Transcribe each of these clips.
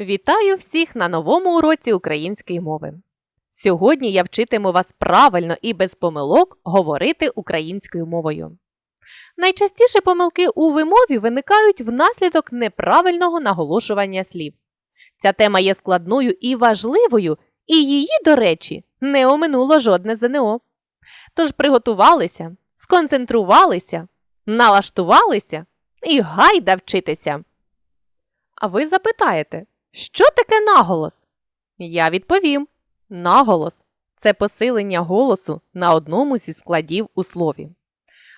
Вітаю всіх на новому уроці української мови. Сьогодні я вчитиму вас правильно і без помилок говорити українською мовою. Найчастіше помилки у вимові виникають внаслідок неправильного наголошування слів. Ця тема є складною і важливою, і її, до речі, не оминуло жодне ЗНО. Тож приготувалися, сконцентрувалися, налаштувалися і гайда вчитися. А ви запитаєте, що таке наголос? Я відповім: наголос це посилення голосу на одному зі складів у слові.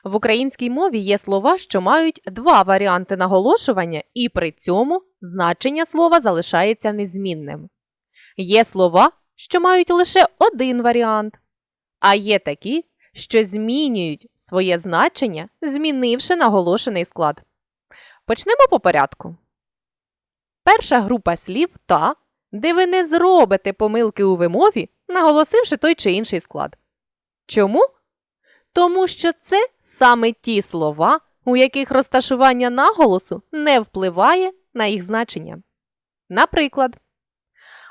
В українській мові є слова, що мають два варіанти наголошування, і при цьому значення слова залишається незмінним. Є слова, що мають лише один варіант, а є такі, що змінюють своє значення, змінивши наголошений склад. Почнемо по порядку. Перша група слів та, де ви не зробите помилки у вимові, наголосивши той чи інший склад. Чому? Тому що це саме ті слова, у яких розташування наголосу не впливає на їх значення. Наприклад,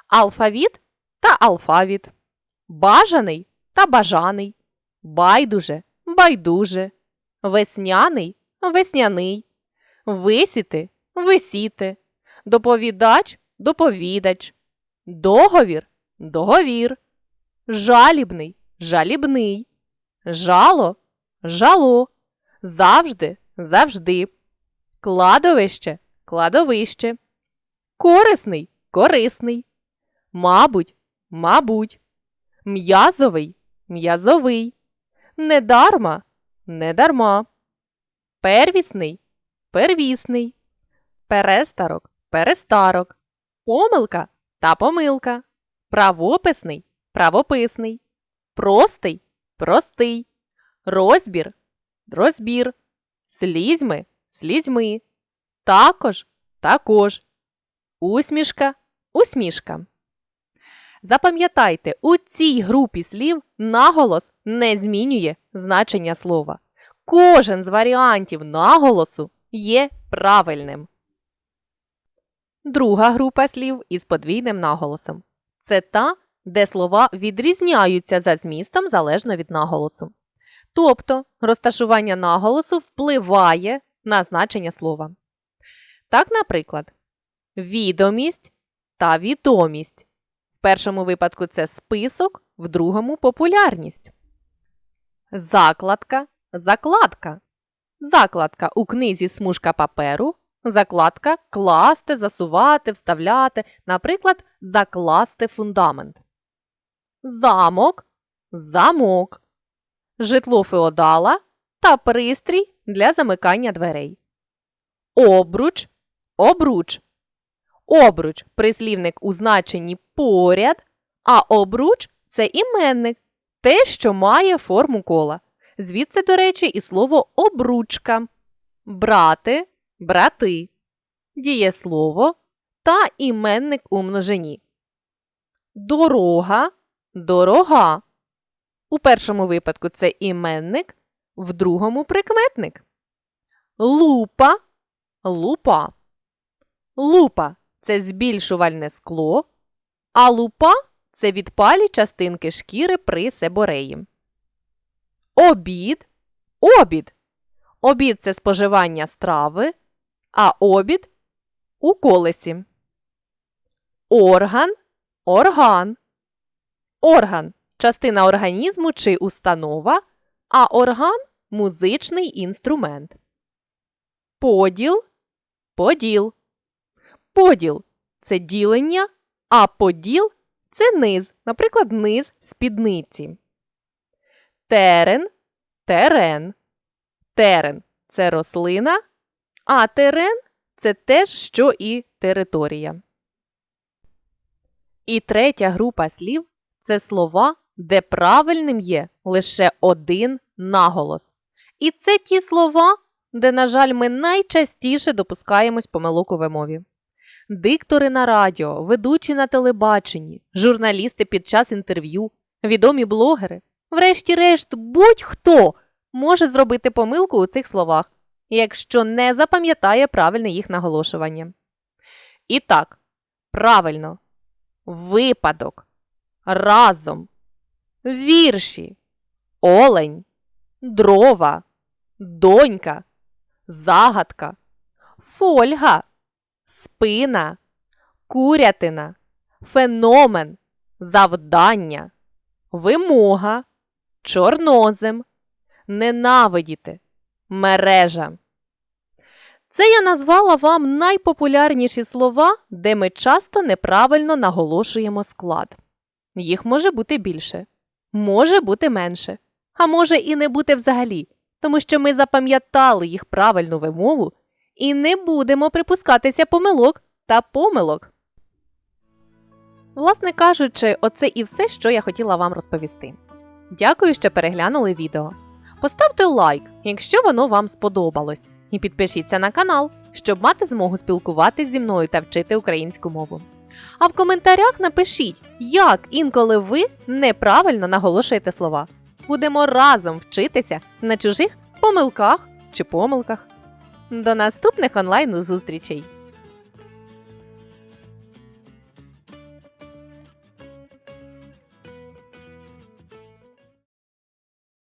алфавіт та алфавіт, бажаний та бажаний, байдуже, байдуже, весняний, весняний, висіти, висіти, доповідач, доповідач, договір, договір, жалібний, жалібний, жало, жало, завжди, завжди, кладовище, кладовище, корисний, корисний, мабуть, мабуть, м'язовий, м'язовий, недарма, недарма, первісний, первісний, перестарок, перестарок, помилка та помилка, правописний, правописний, простий, простий, розбір, розбір, слізьми, слізьми, також, також, усмішка, усмішка. Запам'ятайте, у цій групі слів наголос не змінює значення слова. Кожен з варіантів наголосу є правильним. Друга група слів із подвійним наголосом це та, де слова відрізняються за змістом залежно від наголосу. Тобто розташування наголосу впливає на значення слова. Так, наприклад, відомість та відомість. В першому випадку це список, в другому популярність. Закладка, закладка. Закладка у книзі смужка паперу, закладка класти, засувати, вставляти, наприклад, закласти фундамент. Замок, замок. Житло феодала та пристрій для замикання дверей. Обруч, обруч. Обруч прислівник у значенні поряд, а обруч це іменник, те, що має форму кола. Звідси, до речі, і слово обручка. Брати, брати. Дієслово та іменник у множині. Дорога, дорога. У першому випадку це іменник, в другому прикметник. Лупа, лупа. Лупа це збільшувальне скло, а лупа це відпалі частинки шкіри при себореї. Обід, обід. Обід це споживання страви, а обід у колесі. Орган, орган. Орган частина організму чи установа, а орган музичний інструмент. Поділ, поділ. Поділ це ділення, а поділ це низ, наприклад, низ спідниці. Терен, терен. Терен це рослина, а терен це теж що і територія. І третя група слів це слова, де правильним є лише один наголос. І це ті слова, де, на жаль, ми найчастіше допускаємось помилок у вимові. Диктори на радіо, ведучі на телебаченні, журналісти під час інтерв'ю, відомі блогери, врешті-решт, будь-хто може зробити помилку у цих словах, якщо не запам'ятає правильне їх наголошування. І так, Правильно. Випадок. Разом. Вірші. Олень. Дрова. Донька. Загадка. Фольга. Спина. Курятина. Феномен. Завдання. Вимога. Чорнозем. Ненавидіти. Мережа. Це я назвала вам найпопулярніші слова, де ми часто неправильно наголошуємо склад. Їх може бути більше, може бути менше, а може і не бути взагалі, тому що ми запам'ятали їх правильну вимову і не будемо припускатися помилок та помилок. Власне кажучи, оце і все, що я хотіла вам розповісти. Дякую, що переглянули відео. Поставте лайк, якщо воно вам сподобалось, і підпишіться на канал, щоб мати змогу спілкуватись зі мною та вчити українську мову. А в коментарях напишіть, як інколи ви неправильно наголошуєте слова. Будемо разом вчитися на чужих помилках чи помилках. До наступних онлайн зустрічей!